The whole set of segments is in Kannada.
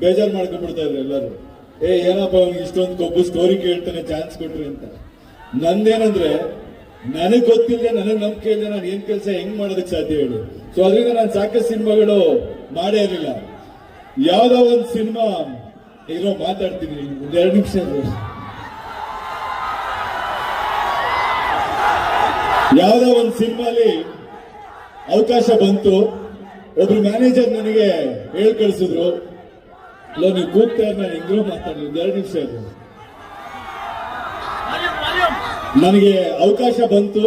ಬೇಜಾರು ಮಾಡ್ಕೊಂಡ್ಬಿಡ್ತಾ ಇದ್ರು ಎಲ್ಲರೂ. ಏ, ಏನಪ್ಪ ಅವ್ನಿಗೆ ಇಷ್ಟೊಂದು ಕೊಬ್ಬು ಸ್ಟೋರಿ ಕೇಳ್ತಾನೆ ಚಾನ್ಸ್ ಕೊಟ್ರಿ ಅಂತ. ನಂದೇನಂದ್ರೆ, ನನಗೆ ಗೊತ್ತಿಲ್ಲದೆ ನನಗೆ ನಂಬಿಕೆ ಇಲ್ಲದೆ ನಾನು ಏನ್ ಕೆಲಸ ಹೆಂಗ್ ಮಾಡೋದಕ್ಕೆ ಸಾಧ್ಯ ಹೇಳು. ಸೊ ಅದರಿಂದ ನಾನು ಸಾಕಷ್ಟು ಸಿನಿಮಾಗಳು ಮಾಡೇ ಇರಲಿಲ್ಲ. ಯಾವ್ದೋ ಒಂದು ಸಿನಿಮಾ ಇರೋ ಮಾತಾಡ್ತೀನಿ, ಒಂದ್ ಎರಡು ನಿಮಿಷ. ಯಾವ್ದೋ ಒಂದು ಸಿನಿಮಾಲಿ ಅವಕಾಶ ಬಂತು. ಒಬ್ರು ಮ್ಯಾನೇಜರ್ ನನಗೆ ಹೇಳ್ ಅಲ್ಲ ನೀವು ಕೂಗ್ತಾ ನಾನು ಹೆಂಗೋ ಮಾತಾಡಲಿ ಎರಡು ನಿಮಿಷ ಇರು. ನನಗೆ ಅವಕಾಶ ಬಂತು.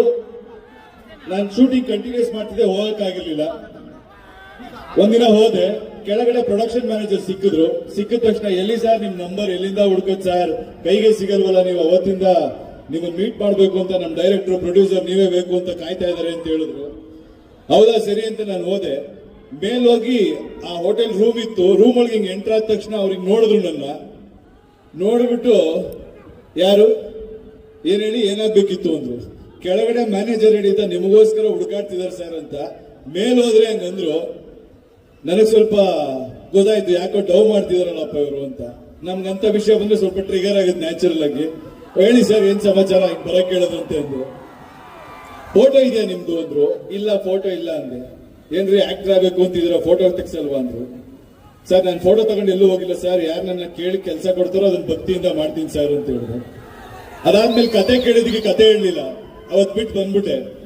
ನಾನು ಶೂಟಿಂಗ್ ಕಂಟಿನ್ಯೂಸ್ ಮಾಡ್ತಿದ್ದೆ ಹೋಗಕ್ಕಾಗಿರ್ಲಿಲ್ಲ. ಒಂದಿನ ಹೋದೆ ಕೆಳಗಡೆ ಪ್ರೊಡಕ್ಷನ್ ಮ್ಯಾನೇಜರ್ ಸಿಕ್ಕಿದ್ರು. ಸಿಕ್ಕಿದ ತಕ್ಷಣ ಎಲ್ಲಿ ಸರ್ ನಿಮ್ ನಂಬರ್ ಎಲ್ಲಿಂದ ಹುಡ್ಕೋದ್ ಸರ್ ಕೈಗೆ ಸಿಗಲ್ವಲ್ಲ ನೀವು ಅವತ್ತಿಂದ ನಿಮ್ಮನ್ನ ಮೀಟ್ ಮಾಡಬೇಕು ಅಂತ ನಮ್ಮ ಡೈರೆಕ್ಟರ್ ಪ್ರೊಡ್ಯೂಸರ್ ನೀವೇ ಬೇಕು ಅಂತ ಕಾಯ್ತಾ ಇದ್ದಾರೆ ಅಂತ ಹೇಳಿದ್ರು. ಹೌದಾ ಸರಿ ಅಂತ ನಾನು ಹೋದೆ. ಮೇಲ್ ಹೋಗಿ ಆ ಹೋಟೆಲ್ ರೂಮ್ ಇತ್ತು. ರೂಮ್ ಒಳಗೆ ಹಿಂಗೆ ಎಂಟರ್ ಆದ ತಕ್ಷಣ ಅವ್ರಿಗೆ ನೋಡಿದ್ರು ನನ್ನ. ನೋಡಿಬಿಟ್ಟು, ಯಾರು? ಏನು ಹೇಳಿ? ಏನಾಗ್ಬೇಕಿತ್ತು? ಅಂದ್ರು. ಕೆಳಗಡೆ ಮ್ಯಾನೇಜರ್ ಹೇಳಿದ್ದ ನಿಮಗೋಸ್ಕರ ಹುಡುಕಾಡ್ತಿದ್ದಾರೆ ಸರ್ ಅಂತ. ಮೇಲ್ ಹೋದ್ರೆ ಹಂಗಂದ್ರು ನನಗೆ ಸ್ವಲ್ಪ ಗೊತ್ತಾಯ್ತು, ಯಾಕೋ ಡವ್ ಮಾಡ್ತಿದಾರಲ್ಲಪ್ಪ ಇವರು ಅಂತ. ನಮ್ಗಂತ ವಿಷಯ ಬಂದ್ರೆ ಸ್ವಲ್ಪ ಟ್ರಿಗರ್ ಆಗುತ್ತೆ ನ್ಯಾಚುರಲ್ ಆಗಿ. ಹೇಳಿ ಸರ್ ಏನ್ ಸಮಾಚಾರ? ಹಿಂಗೆ ಬರಕ್ ಕೇಳೋದಂತೆ ಅಂದ್ರು. ಫೋಟೋ ಇದೆಯಾ ನಿಮ್ದು? ಅಂದ್ರು. ಇಲ್ಲ ಫೋಟೋ ಇಲ್ಲ ಅಂದೆ. ಏನ್ರಿ ಆಕ್ಟರ್ ಆಗ್ಬೇಕು ಅಂತಿದ್ರ ಫೋಟೋ ತೆಗ್ಸಲ್ವಾ ಅಂದ್ರು? ಸರ್ ನಾನು ಫೋಟೋ ತಗೊಂಡು ಎಲ್ಲೂ ಹೋಗಿಲ್ಲ ಸರ್ ಯಾರು ನನ್ನ ಕೇಳಿ ಕೆಲಸ ಕೊಡ್ತಾರೋ ಅದನ್ನ ಭಕ್ತಿಯಿಂದ ಮಾಡ್ತೀನಿ ಸರ್ ಅಂತ ಹೇಳಿದ್ರು. ಅದಾದ್ಮೇಲೆ ಕತೆ ಕೇಳಿದ್ದಕ್ಕೆ ಕತೆ ಹೇಳಲಿಲ್ಲ. ಅವತ್ ಬಿಟ್ಟು ಬಂದ್ಬಿಟ್ಟೆ.